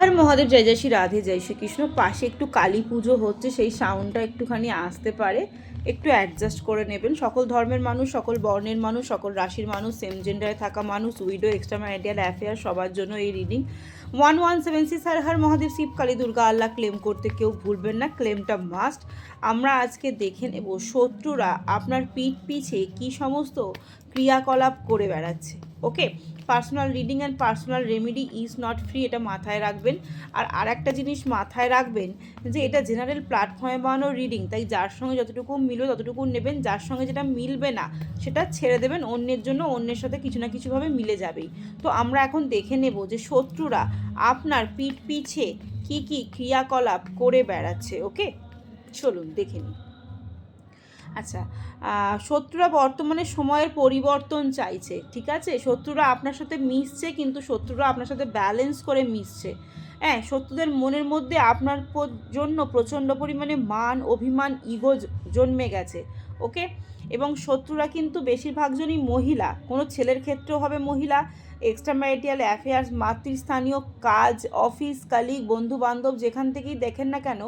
আর মহাদেব, জয় জয় শ্রী রাধে, জয় শ্রীকৃষ্ণ। পাশে একটু কালী পুজো হচ্ছে, সেই সাউন্ডটা একটুখানি আসতে পারে। একটু অ্যাডজাস্ট করে নেবেন। সকল ধর্মের মানুষ, সকল বর্ণের মানুষ, সকল রাশির মানুষ সেম জেন্ডারে থাকা মানুষ উইডো এক্সট্রা ম্যারিটাল অ্যাফেয়ার সবার জন্য এই reading one one seven six Har Har Mahadev, Shiv Kali Durga, Allah claim করতে কেউ ভুলবেন না ক্লেমটা মাস্ট আমরা আজকে দেখে নেব শত্রুরা আপনার পিঠ পিছে কি সমস্ত ক্রিয়াকলাপ করে বেড়াচ্ছে। Okay personal reading and personal remedy is not free এটা মাথায় রাখবেন। আর আর একটা জিনিস মাথায় রাখবেন যে এটা জেনারেল প্ল্যাটফর্মে বানানো রিডিং তাই যার সঙ্গে যতটুকু মিলবে ততটুকু নেবেন, যার সঙ্গে যেটা মিলবে না, সেটা ছেড়ে দেবেন, অন্যের জন্য অন্যের সাথে কিছু না কিছুভাবে মিলে যাবেই। তো আমরা এখন দেখে নেব যে শত্রুরা আপনার পিঠ পিছে কি কি ক্রিয়াকলাপ করে বেড়াচ্ছে ওকে চলুন দেখে নিই। আচ্ছা শত্রুরা বর্তমানে সময়ের পরিবর্তন চাইছে, ঠিক আছে? শত্রুরা আপনার সাথে মিশছে, কিন্তু শত্রুরা আপনার সাথে ব্যালেন্স করে মিশছে। হ্যাঁ শত্রুদের মনের মধ্যে আপনার জন্য প্রচণ্ড পরিমাণে মান, অভিমান ইগো জন্মে গেছে ওকে এবং শত্রুরা কিন্তু বেশিরভাগজনই মহিলা, কোনো ছেলের ক্ষেত্রেও হবে মহিলা এক্সট্রা ম্যারিটাল অ্যাফেয়ার্স মাতৃস্থানীয় কাজ অফিস কালিগ বন্ধু বান্ধব যেখান থেকেই দেখেন না কেন,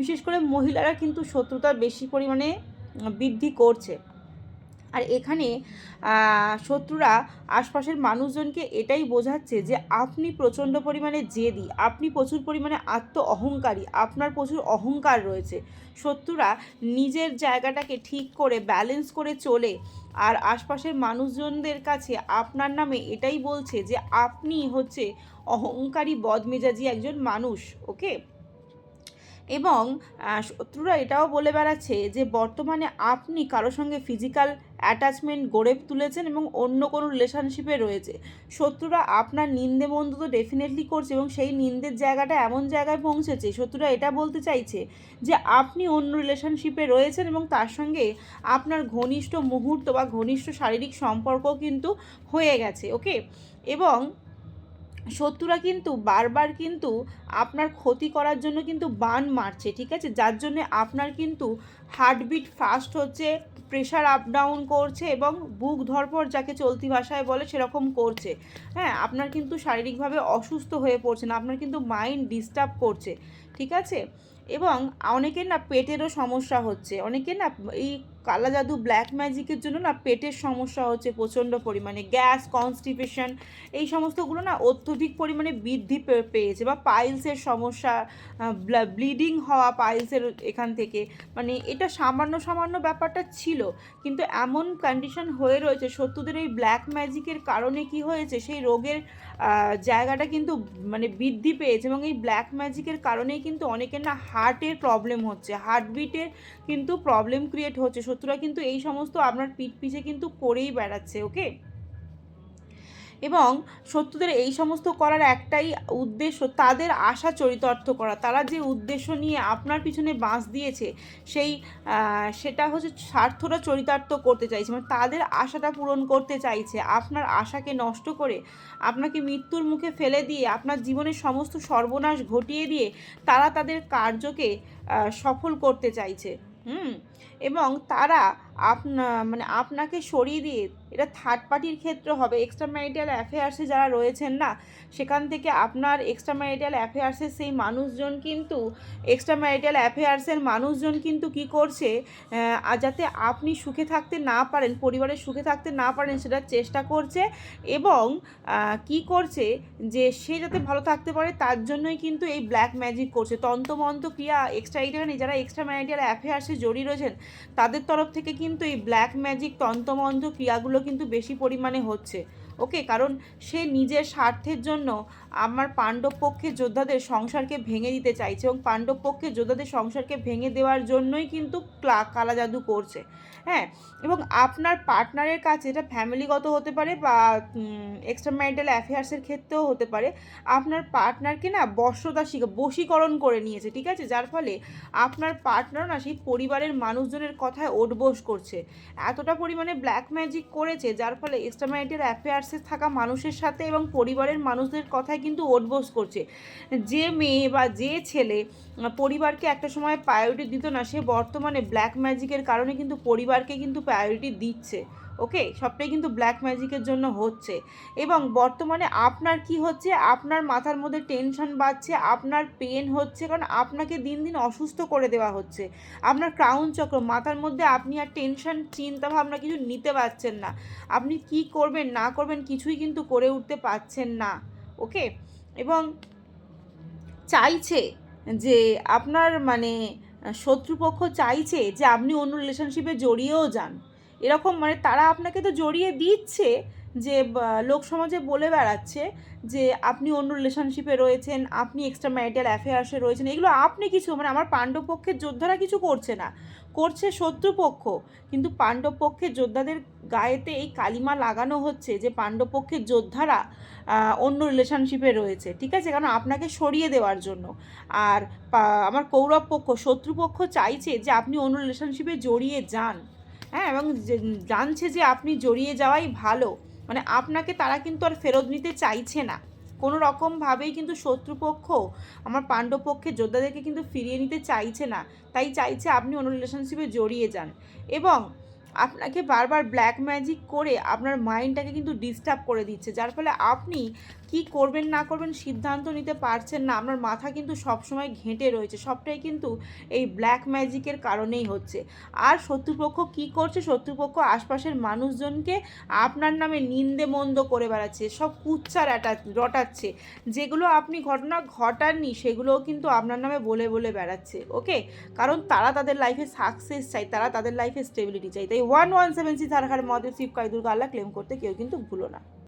বিশেষ করে মহিলারা কিন্তু শত্রুতার বেশি পরিমাণে বৃদ্ধি করছে। আর এখানে শত্রুরা আশপাশের মানুষজনকে এটাই বোঝাচ্ছে যে আপনি প্রচণ্ড পরিমাণে জেদি, আপনি প্রচুর পরিমাণে আত্ম অহংকারী আপনার প্রচুর অহংকার রয়েছে। শত্রুরা নিজের জায়গাটাকে ঠিক করে ব্যালেন্স করে চলে। আর আশপাশের মানুষজনদের কাছে আপনার নামে এটাই বলছে যে আপনি হচ্ছে অহংকারী, বদমেজাজি একজন মানুষ ওকে এবং শত্রুরা এটাও বলে বেড়াচ্ছে যে বর্তমানে আপনি কারোর সঙ্গে ফিজিক্যাল অ্যাটাচমেন্ট গড়ে তুলেছেন এবং অন্য কোনো রিলেশনশিপে রয়েছে। শত্রুরা আপনার নিন্দে মন্দ তো ডেফিনেটলি করছে এবং সেই নিন্দের জায়গাটা এমন জায়গায় পৌঁছেছে, শত্রুরা এটা বলতে চাইছে যে আপনি অন্য রিলেশনশিপে রয়েছেন এবং তার সঙ্গে আপনার ঘনিষ্ঠ মুহূর্ত বা ঘনিষ্ঠ শারীরিক সম্পর্ক কিন্তু হয়ে গেছে ওকে এবং শত্রুরা কিন্তু বারবার কিন্তু আপনার ক্ষতি করার জন্য কিন্তু বান মারছে, ঠিক আছে? যার জন্য আপনার কিন্তু হার্টবিট ফাস্ট হচ্ছে প্রেশার আপ ডাউন করছে এবং বুক ধরপর যাকে চলতি ভাষায় বলে সেরকম করছে। হ্যাঁ আপনার কিন্তু শারীরিকভাবে অসুস্থ হয়ে পড়ছেন আপনার কিন্তু মাইন্ড ডিস্টার্ব করছে, ঠিক আছে? এবং অনেকের না পেটেরও সমস্যা হচ্ছে। অনেকের না এই কালা জাদু ব্ল্যাক ম্যাজিকের জন্য না পেটের সমস্যা হচ্ছে প্রচণ্ড পরিমাণে। গ্যাস কনস্টিপেশন এই সমস্তগুলো না অত্যধিক পরিমাণে বৃদ্ধি পেয়েছে বা পাইলসের সমস্যা ব্লিডিং হওয়া পাইলসের এখান থেকে। মানে এটা সামান্য সামান্য ব্যাপারটা ছিল, কিন্তু এমন কন্ডিশন হয়ে রয়েছে, শত্রুদের এই ব্ল্যাক ম্যাজিকের কারণে কি হয়েছে, সেই রোগের জায়গাটা কিন্তু মানে বৃদ্ধি পেয়েছে এবং এই ব্ল্যাক ম্যাজিকের কারণেই কিন্তু অনেকের না হার্টের প্রবলেম হচ্ছে, হার্টবিটের কিন্তু প্রবলেম ক্রিয়েট হচ্ছে, শত্রুরা কিন্তু এই সমস্ত আপনার পিঠ পিছে কিন্তু করেই বেড়াচ্ছে ওকে এবং শত্রুদের এই সমস্ত করার একটাই উদ্দেশ্য, তাদের আশা চরিতার্থ করা। তারা যে উদ্দেশ্য নিয়ে আপনার পিছনে বাঁশ দিয়েছে, সেই সেটা হচ্ছে স্বার্থটা চরিতার্থ করতে চাইছে মানে তাদের আশাটা পূরণ করতে চাইছে। আপনার আশাকে নষ্ট করে, আপনাকে মৃত্যুর মুখে ফেলে দিয়ে, আপনার জীবনের সমস্ত সর্বনাশ ঘটিয়ে দিয়ে তারা তাদের কার্যকে সফল করতে চাইছে। হুম? এবং তারা আপনা মানে আপনাকে সরিয়ে দিয়ে এটা থার্ড পার্টির ক্ষেত্রে হবে। এক্সট্রা ম্যারিটাল অ্যাফেয়ার্সে যারা রয়েছেন না, সেখান থেকে আপনার এক্সট্রা ম্যারিটাল অ্যাফেয়ার্সের সেই মানুষজন কিন্তু এক্সট্রা ম্যারিটাল অ্যাফেয়ার্সের মানুষজন কিন্তু কি করছে যাতে আপনি সুখে থাকতে না পারেন, পরিবারের সুখে থাকতে না পারেন, সেটার চেষ্টা করছে এবং কি করছে যে সে যাতে ভালো থাকতে পারে, তার জন্যই কিন্তু এই ব্ল্যাক ম্যাজিক করছে। তন্ত্রমন্ত্র ক্রিয়া এক্সট্রা এখানে যারা এক্সট্রা ম্যারিটাল অ্যাফেয়ার্সে জড়িয়ে রয়েছেন, তাদের তরফ থেকে কিন্তু এই ব্ল্যাক ম্যাজিক তন্ত্রমন্ত্র ক্রিয়াগুলো কিন্তু বেশি পরিমাণে হচ্ছে। ওকে কারণ সে নিজের স্বার্থের জন্য আমার পাণ্ডব পক্ষের যোদ্ধাদের সংসারকে ভেঙে দিতে চাইছে এবং পাণ্ডব পক্ষের যোদ্ধাদের সংসারকে ভেঙে দেওয়ার জন্যই কিন্তু ক্লা- কালা জাদু করছে। হ্যাঁ এবং আপনার পার্টনারের কাছে এটা ফ্যামিলিগত হতে পারে বা এক্সট্রা ম্যারিটাল অ্যাফেয়ার্সের ক্ষেত্রেও হতে পারে। আপনার পার্টনারকে না শিখা, বশীকরণ করে নিয়েছে, ঠিক আছে? যার ফলে আপনার পার্টনার না সেই পরিবারের মানুষজনের কথায় ওঠবোস করছে। এতটা পরিমাণে ব্ল্যাক ম্যাজিক করেছে, যার ফলে এক্সট্রা ম্যারিটাল অ্যাফেয়ার্সে থাকা মানুষের সাথে এবং পরিবারের মানুষদের কথায় কিন্তু ওটবোস করছে। যে মেয়ে বা যে ছেলে পরিবারকে একটা সময় প্রায়োরিটি দিত না, সে বর্তমানে ব্ল্যাক ম্যাজিকের কারণে কিন্তু পরিবারকে কিন্তু প্রায়োরিটি দিচ্ছে। ওকে সবটাই কিন্তু ব্ল্যাক ম্যাজিকের জন্য হচ্ছে। এবং বর্তমানে আপনার কি হচ্ছে? আপনার মাথার মধ্যে টেনশন বাড়ছে, আপনার পেন হচ্ছে, কারণ আপনাকে দিন দিন অসুস্থ করে দেওয়া হচ্ছে। আপনার ক্রাউন চক্র, মাথার মধ্যে আপনি আর টেনশন চিন্তা ভাবনা কিছু নিতে পারছেন না। আপনি কি করবেন, না করবেন কিছুই কিন্তু করে উঠতে পারছেন না। ওকে এবং চাইছে যে আপনার মানে শত্রুপক্ষ চাইছে যে আপনি অন্য রিলেশনশিপে জড়িয়েও যান। এরকম মানে তারা আপনাকে তো জড়িয়ে দিচ্ছে যে লোক সমাজে বলে বেড়াচ্ছে যে, আপনি অন্য রিলেশনশিপে রয়েছেন, আপনি এক্সট্রা ম্যারিটাল অ্যাফেয়ার্সে রয়েছেন, এগুলো আপনি কিছু মানে আমার পাণ্ডব পক্ষের যোদ্ধারা কিছু করছে না। করছে শত্রুপক্ষ কিন্তু পাণ্ডব পক্ষের যোদ্ধাদের গায়েতে এই কালিমা লাগানো হচ্ছে যে, পাণ্ডব পক্ষের যোদ্ধারা অন্য রিলেশনশিপে রয়েছে, ঠিক আছে? কারণ আপনাকে সরিয়ে দেওয়ার জন্য। আর আমার কৌরব পক্ষ শত্রুপক্ষ চাইছে যে, আপনি অন্য রিলেশনশিপে জড়িয়ে যান। হ্যাঁ এবং জানছে যে আপনি জড়িয়ে যাওয়াই ভালো। মানে আপনাকে তারা কিন্তু আর ফেরত নিতে চাইছে না। কোনো রকমভাবেই কিন্তু শত্রুপক্ষ, আমার পাণ্ডব পক্ষের যোদ্ধাদেরকে কিন্তু ফিরিয়ে নিতে চাইছে না। তাই চাইছে আপনি অন্য রিলেশনশিপে জড়িয়ে যান। এবং আপনাকে বারবার ব্ল্যাক ম্যাজিক করে আপনার মাইন্ডটাকে কিন্তু ডিস্টার্ব করে দিচ্ছে। যার ফলে আপনি কি করবেন, না করবেন সিদ্ধান্ত নিতে পারছেন না। আপনার মাথা কিন্তু সবসময় ঘেঁটে রয়েছে। সবটাই কিন্তু এই ব্ল্যাক ম্যাজিকের কারণেই হচ্ছে। আর শত্রুপক্ষ কি করছে? শত্রুপক্ষ আশপাশের মানুষজনকে আপনার নামে নিন্দে মন্দ করে বেড়াচ্ছে, সব কুচ্চা রাটা রটাচ্ছে। যেগুলো আপনি ঘটনা ঘটাননি, সেগুলোও কিন্তু আপনার নামে বলে বলে বেড়াচ্ছে, ওকে? কারণ তারা তাদের লাইফে সাকসেস চাই তারা তাদের লাইফে স্টেবিলিটি চাই তাই one one seven six Har Har Mahadev Shiv কাইদুর Allah claim করতে কেউ কিন্তু ভুলো না।